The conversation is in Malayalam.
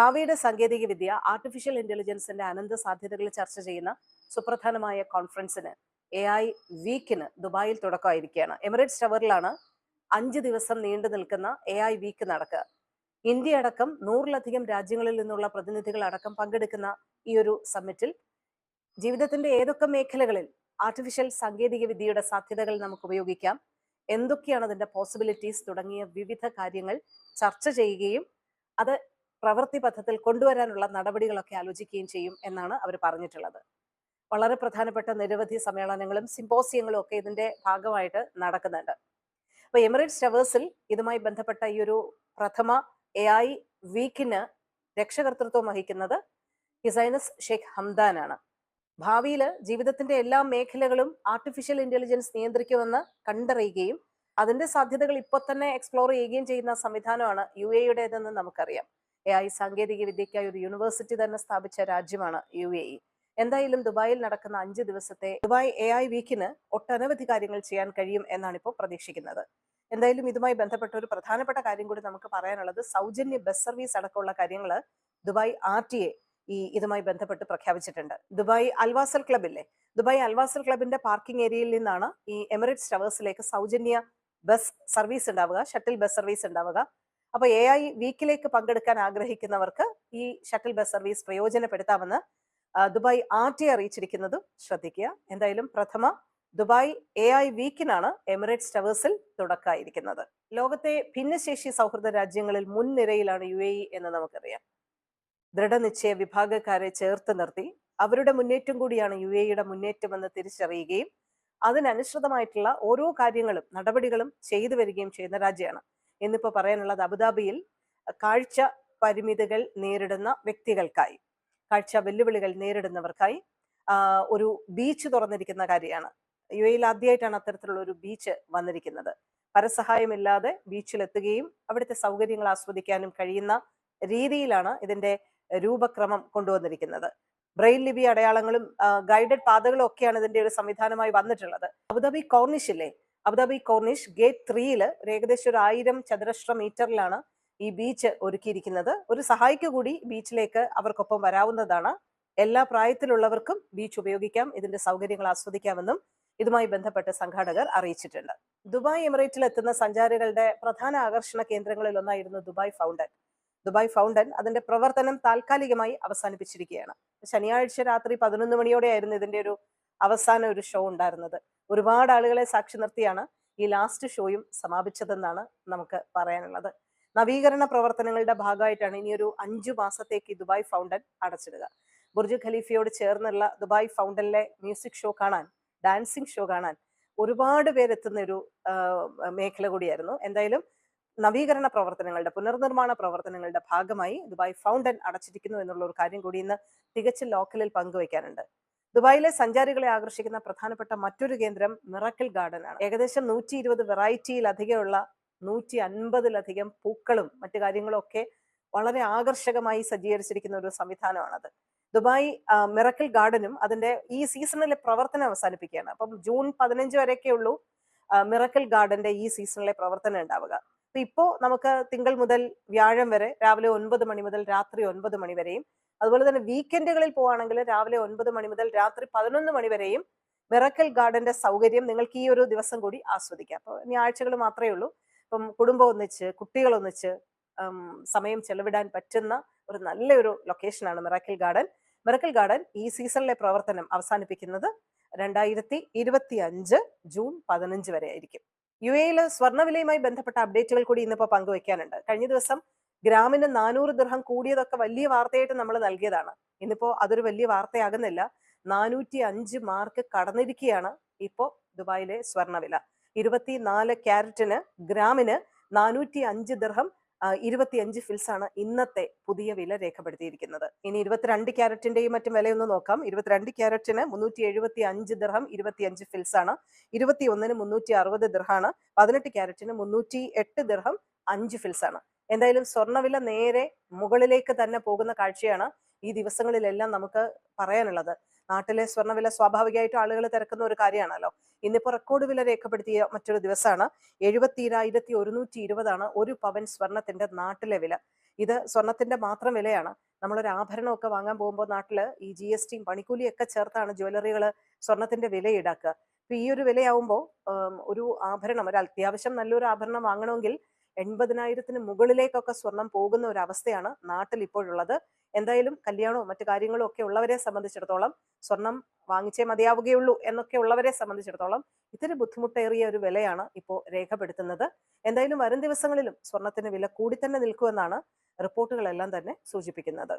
ഭാവിയുടെ സാങ്കേതിക വിദ്യ ആർട്ടിഫിഷ്യൽ ഇന്റലിജൻസിന്റെ അനന്ത സാധ്യതകൾ ചർച്ച ചെയ്യുന്ന സുപ്രധാനമായ കോൺഫറൻസിന് എ ഐ വീക്കിന് ദുബായിൽ തുടക്കമായിരിക്കുകയാണ്. എമിറേറ്റ്സ് ടവറിലാണ് അഞ്ച് ദിവസം നീണ്ടു നിൽക്കുന്ന എ ഐ വീക്ക് നടക്കുക. ഇന്ത്യ അടക്കം നൂറിലധികം രാജ്യങ്ങളിൽ നിന്നുള്ള പ്രതിനിധികൾ അടക്കം പങ്കെടുക്കുന്ന ഈ ഒരു സമ്മിറ്റിൽ ജീവിതത്തിന്റെ ഏതൊക്കെ മേഖലകളിൽ ആർട്ടിഫിഷ്യൽ സാങ്കേതിക വിദ്യയുടെ സാധ്യതകൾ നമുക്ക് ഉപയോഗിക്കാം എന്തൊക്കെയാണ് അതിന്റെ പോസിബിലിറ്റീസ് തുടങ്ങിയ വിവിധ കാര്യങ്ങൾ ചർച്ച ചെയ്യുകയും അത് പ്രവൃത്തി പഥത്തിൽ കൊണ്ടുവരാനുള്ള നടപടികളൊക്കെ ആലോചിക്കുകയും ചെയ്യും എന്നാണ് അവർ പറഞ്ഞിട്ടുള്ളത്. വളരെ പ്രധാനപ്പെട്ട നിരവധി സമ്മേളനങ്ങളും സിമ്പോസിയങ്ങളും ഒക്കെ ഇതിന്റെ ഭാഗമായിട്ട് നടക്കുന്നുണ്ട്. അപ്പൊ എമിറേറ്റ്സ് ടവേഴ്സിൽ ഇതുമായി ബന്ധപ്പെട്ട ഈ ഒരു പ്രഥമ എ ഐ വീക്കിന് രക്ഷകർത്തൃത്വം വഹിക്കുന്നത് ഹിസൈനസ് ഷെയ്ഖ് ഹംദാനാണ്. ഭാവിയിൽ ജീവിതത്തിന്റെ എല്ലാ മേഖലകളും ആർട്ടിഫിഷ്യൽ ഇന്റലിജൻസ് നിയന്ത്രിക്കുമെന്ന് കണ്ടറിയുകയും അതിന്റെ സാധ്യതകൾ ഇപ്പോൾ തന്നെ എക്സ്പ്ലോർ ചെയ്യുകയും ചെയ്യുന്ന സംവിധാനമാണ് യു എയുടേതെന്ന് നമുക്കറിയാം. എ ഐ സാങ്കേതിക വിദ്യയ്ക്കായി ഒരു യൂണിവേഴ്സിറ്റി തന്നെ സ്ഥാപിച്ച രാജ്യമാണ് യു എ ഇ എന്തായാലും ദുബായിൽ നടക്കുന്ന അഞ്ച് ദിവസത്തെ ദുബായ് എ ഐ വീക്കിന് ഒട്ടനവധി കാര്യങ്ങൾ ചെയ്യാൻ കഴിയും എന്നാണ് ഇപ്പോൾ പ്രതീക്ഷിക്കുന്നത്. എന്തായാലും ഇതുമായി ബന്ധപ്പെട്ട ഒരു പ്രധാനപ്പെട്ട കാര്യം കൂടി നമുക്ക് പറയാനുള്ളത് സൗജന്യ ബസ് സർവീസ് അടക്കമുള്ള കാര്യങ്ങൾ ദുബായ് ആർ ടി എ ഈ ഇതുമായി ബന്ധപ്പെട്ട് പ്രഖ്യാപിച്ചിട്ടുണ്ട്. ദുബായ് അൽവാസൽ ക്ലബില്ലേ ദുബായ് അൽവാസൽ ക്ലബിന്റെ പാർക്കിംഗ് ഏരിയയിൽ നിന്നാണ് ഈ എമിറേറ്റ്സ് ടവേഴ്സിലേക്ക് സൗജന്യ ബസ് സർവീസ് ഉണ്ടാവുക ഷട്ടിൽ ബസ് സർവീസ് ഉണ്ടാവുക. അപ്പൊ എ ഐ വീക്കിലേക്ക് പങ്കെടുക്കാൻ ആഗ്രഹിക്കുന്നവർക്ക് ഈ ഷട്ടിൽ ബസ് സർവീസ് പ്രയോജനപ്പെടുത്താമെന്ന് ദുബായ് ആർ ടി അറിയിച്ചിരിക്കുന്നതും ശ്രദ്ധിക്കുക. എന്തായാലും പ്രഥമ ദുബായ് എ ഐ വീക്കിനാണ് എമിറേറ്റ്സ് ടവേഴ്സിൽ തുടക്കമായിരിക്കുന്നത് ലോകത്തെ ഭിന്നശേഷി സൗഹൃദ രാജ്യങ്ങളിൽ മുൻനിരയിലാണ് യു എ ഇ എന്ന് നമുക്കറിയാം. ദൃഢനിശ്ചയ വിഭാഗക്കാരെ ചേർത്ത് നിർത്തി അവരുടെ മുന്നേറ്റം കൂടിയാണ് യു എ ഇയുടെ മുന്നേറ്റമെന്ന് തിരിച്ചറിയുകയും അതിനനുസൃതമായിട്ടുള്ള ഓരോ കാര്യങ്ങളും നടപടികളും ചെയ്തു വരികയും ചെയ്യുന്ന രാജ്യമാണ് ഇന്നിപ്പോ പറയാനുള്ളത് അബുദാബിയിൽ കാഴ്ച പരിമിതികൾ നേരിടുന്ന വ്യക്തികൾക്കായി കാഴ്ച വെല്ലുവിളികൾ നേരിടുന്നവർക്കായി ഒരു ബീച്ച് തുറന്നിരിക്കുന്ന കാര്യമാണ്. യു എയിൽ ആദ്യമായിട്ടാണ് അത്തരത്തിലുള്ള ഒരു ബീച്ച് വന്നിരിക്കുന്നത്. പരസഹായമില്ലാതെ ബീച്ചിൽ എത്തുകയും അവിടുത്തെ സൗകര്യങ്ങൾ ആസ്വദിക്കാനും കഴിയുന്ന രീതിയിലാണ് ഇതിന്റെ രൂപക്രമം കൊണ്ടുവന്നിരിക്കുന്നത്. ബ്രെയിൽ ലിപി അടയാളങ്ങളും ഗൈഡഡ് പാതകളും ഒക്കെയാണ് ഇതിന്റെ ഒരു സംവിധാനമായി വന്നിട്ടുള്ളത്. അബുദാബി കോർണിഷില്ലേ അബുദാബി കോർണിഷ് ഗേറ്റ് ത്രീയിൽ ഏകദേശം ഒരു ആയിരം ചതുരശ്ര മീറ്ററിലാണ് ഈ ബീച്ച് ഒരുക്കിയിരിക്കുന്നത്. ഒരു സഹായിക്ക് കൂടി ബീച്ചിലേക്ക് അവർക്കൊപ്പം വരാവുന്നതാണ്. എല്ലാ പ്രായത്തിലുള്ളവർക്കും ബീച്ച് ഉപയോഗിക്കാം ഇതിന്റെ സൗകര്യങ്ങൾ ആസ്വദിക്കാമെന്നും ഇതുമായി ബന്ധപ്പെട്ട് സംഘാടകർ അറിയിച്ചിട്ടുണ്ട്. ദുബായ് എമിറേറ്റിൽ എത്തുന്ന സഞ്ചാരികളുടെ പ്രധാന ആകർഷണ കേന്ദ്രങ്ങളിൽ ഒന്നായിരുന്നു ദുബായ് ഫൗണ്ടൻ. ദുബായ് ഫൗണ്ടൻ അതിന്റെ പ്രവർത്തനം താൽക്കാലികമായി അവസാനിപ്പിച്ചിരിക്കുകയാണ്. ശനിയാഴ്ച രാത്രി പതിനൊന്ന് മണിയോടെയായിരുന്നു ഇതിന്റെ ഒരു അവസാന ഒരു ഷോ ഉണ്ടായിരുന്നത്. ഒരുപാട് ആളുകളെ സാക്ഷി നിർത്തിയാണ് ഈ ലാസ്റ്റ് ഷോയും സമാപിച്ചതെന്നാണ് നമുക്ക് പറയാനുള്ളത്. നവീകരണ പ്രവർത്തനങ്ങളുടെ ഭാഗമായിട്ടാണ് ഇനിയൊരു അഞ്ചു മാസത്തേക്ക് ദുബായ് ഫൗണ്ടൻ അടച്ചിടുക. ബുർജ് ഖലീഫയോട് ചേർന്നുള്ള ദുബായ് ഫൗണ്ടനിലെ മ്യൂസിക് ഷോ കാണാൻ ഡാൻസിങ് ഷോ കാണാൻ ഒരുപാട് പേരെത്തുന്ന ഒരു മേഖല കൂടിയായിരുന്നു. എന്തായാലും നവീകരണ പ്രവർത്തനങ്ങളുടെ പുനർനിർമ്മാണ പ്രവർത്തനങ്ങളുടെ ഭാഗമായി ദുബായ് ഫൗണ്ടൻ അടച്ചിരിക്കുന്നു എന്നുള്ള ഒരു കാര്യം കൂടി ഇന്ന് തികച്ചും ലോക്കലിൽ പങ്കുവയ്ക്കാനുണ്ട്. ദുബായിലെ സഞ്ചാരികളെ ആകർഷിക്കുന്ന പ്രധാനപ്പെട്ട മറ്റൊരു കേന്ദ്രം മിറക്കിൾ ഗാർഡൻ ആണ്. ഏകദേശം നൂറ്റി ഇരുപത് വെറൈറ്റിയിലധികമുള്ള നൂറ്റി അൻപതിലധികം പൂക്കളും മറ്റു കാര്യങ്ങളും ഒക്കെ വളരെ ആകർഷകമായി സജ്ജീകരിച്ചിരിക്കുന്ന ഒരു സംവിധാനമാണത്. ദുബായ് മിറക്കിൾ ഗാർഡനും അതിന്റെ ഈ സീസണിലെ പ്രവർത്തനം അവസാനിപ്പിക്കുകയാണ്. അപ്പം ജൂൺ പതിനഞ്ച് വരെയൊക്കെ ഉള്ളൂ മിറക്കിൾ ഗാർഡന്റെ ഈ സീസണിലെ പ്രവർത്തനം ഉണ്ടാവുക. അപ്പൊ ഇപ്പോ നമുക്ക് തിങ്കൾ മുതൽ വ്യാഴം വരെ രാവിലെ ഒൻപത് മണി മുതൽ രാത്രി ഒൻപത് മണി വരെയും അതുപോലെ തന്നെ വീക്കെൻഡുകളിൽ പോവാണെങ്കിൽ രാവിലെ ഒൻപത് മണി മുതൽ രാത്രി പതിനൊന്ന് മണി വരെയും മിറക്കൽ ഗാർഡന്റെ സൗകര്യം നിങ്ങൾക്ക് ഈ ഒരു ദിവസം കൂടി ആസ്വദിക്കാം. അപ്പോൾ ഇനി ആഴ്ചകൾ മാത്രമേ ഉള്ളൂ. ഇപ്പം കുടുംബം ഒന്നിച്ച് കുട്ടികൾ ഒന്നിച്ച് സമയം ചെലവിടാൻ പറ്റുന്ന ഒരു നല്ലൊരു ലൊക്കേഷനാണ് മിറക്കൽ ഗാർഡൻ. മിറക്കൽ ഗാർഡൻ ഈ സീസണിലെ പ്രവർത്തനം അവസാനിപ്പിക്കുന്നത് രണ്ടായിരത്തി ഇരുപത്തി അഞ്ച് ജൂൺ പതിനഞ്ച് വരെ ആയിരിക്കും. യു എയിൽ സ്വർണവിലയുമായി ബന്ധപ്പെട്ട അപ്ഡേറ്റുകൾ കൂടി ഇന്നിപ്പോൾ പങ്കുവയ്ക്കാനുണ്ട്. കഴിഞ്ഞ ദിവസം ഗ്രാമിന് നാനൂറ് ദൃഹം കൂടിയതൊക്കെ വലിയ വാർത്തയായിട്ട് നമ്മൾ നൽകിയതാണ്. ഇന്നിപ്പോ അതൊരു വലിയ വാർത്തയാകുന്നില്ല. നാനൂറ്റി അഞ്ച് മാർക്ക് കടന്നിരിക്കുകയാണ് ഇപ്പോ ദുബായിലെ സ്വർണവില ഇരുപത്തിനാല് ക്യാരറ്റിന് ഗ്രാമിന് നാനൂറ്റി അഞ്ച് ദിർഹം ഇരുപത്തി അഞ്ച് ഫിൽസ് ആണ് ഇന്നത്തെ പുതിയ വില രേഖപ്പെടുത്തിയിരിക്കുന്നത്. ഇനി ഇരുപത്തിരണ്ട് ക്യാരറ്റിന്റെയും മറ്റും വിലയൊന്ന് നോക്കാം. ഇരുപത്തിരണ്ട് ക്യാരറ്റിന് മുന്നൂറ്റി എഴുപത്തി അഞ്ച് ദിർഹം ഇരുപത്തി അഞ്ച് ഫിൽസ് ആണ്. ഇരുപത്തി ഒന്നിന് മുന്നൂറ്റി അറുപത് ദിർഹാണ് പതിനെട്ട് ക്യാരറ്റിന് മുന്നൂറ്റി എട്ട് ദിർഹം അഞ്ച് ഫിൽസ് ആണ്. എന്തായാലും സ്വർണവില നേരെ മുകളിലേക്ക് തന്നെ പോകുന്ന കാഴ്ചയാണ് ഈ ദിവസങ്ങളിലെല്ലാം നമുക്ക് പറയാനുള്ളത്. നാട്ടിലെ സ്വർണവില സ്വാഭാവികമായിട്ടും ആളുകൾ തിരക്കുന്ന ഒരു കാര്യമാണല്ലോ. ഇന്നിപ്പോ റെക്കോർഡ് വില രേഖപ്പെടുത്തിയ മറ്റൊരു ദിവസമാണ് എഴുപത്തിരായിരത്തി ഒരുന്നൂറ്റി ഇരുപതാണ് ഒരു പവൻ സ്വർണത്തിന്റെ നാട്ടിലെ വില. ഇത് സ്വർണത്തിന്റെ മാത്രം വിലയാണ്. നമ്മളൊരു ആഭരണമൊക്കെ വാങ്ങാൻ പോകുമ്പോൾ നാട്ടിൽ ഈ ജി എസ് ടിയും പണിക്കൂലിയൊക്കെ ചേർത്താണ് ജ്വല്ലറികൾ സ്വർണത്തിന്റെ വില ഈടാക്കുക അപ്പൊ ഈ ഒരു വിലയാവുമ്പോൾ ഒരു ആഭരണം ഒരു അത്യാവശ്യം നല്ലൊരു ആഭരണം വാങ്ങണമെങ്കിൽ എൺപതിനായിരത്തിന് മുകളിലേക്കൊക്കെ സ്വർണം പോകുന്ന ഒരു അവസ്ഥയാണ് നാട്ടിൽ ഇപ്പോഴുള്ളത് എന്തായാലും കല്യാണവും മറ്റു കാര്യങ്ങളും ഒക്കെ ഉള്ളവരെ സംബന്ധിച്ചിടത്തോളം സ്വർണം വാങ്ങിച്ചേ മതിയാവുകയുള്ളൂ എന്നൊക്കെ ഉള്ളവരെ സംബന്ധിച്ചിടത്തോളം ഇത്തിരി ബുദ്ധിമുട്ടേറിയ ഒരു വിലയാണ് ഇപ്പോൾ രേഖപ്പെടുത്തുന്നത്. എന്തായാലും വരും ദിവസങ്ങളിലും സ്വർണത്തിന് വില കൂടി തന്നെ നിൽക്കുമെന്നാണ് റിപ്പോർട്ടുകളെല്ലാം തന്നെ സൂചിപ്പിക്കുന്നത്.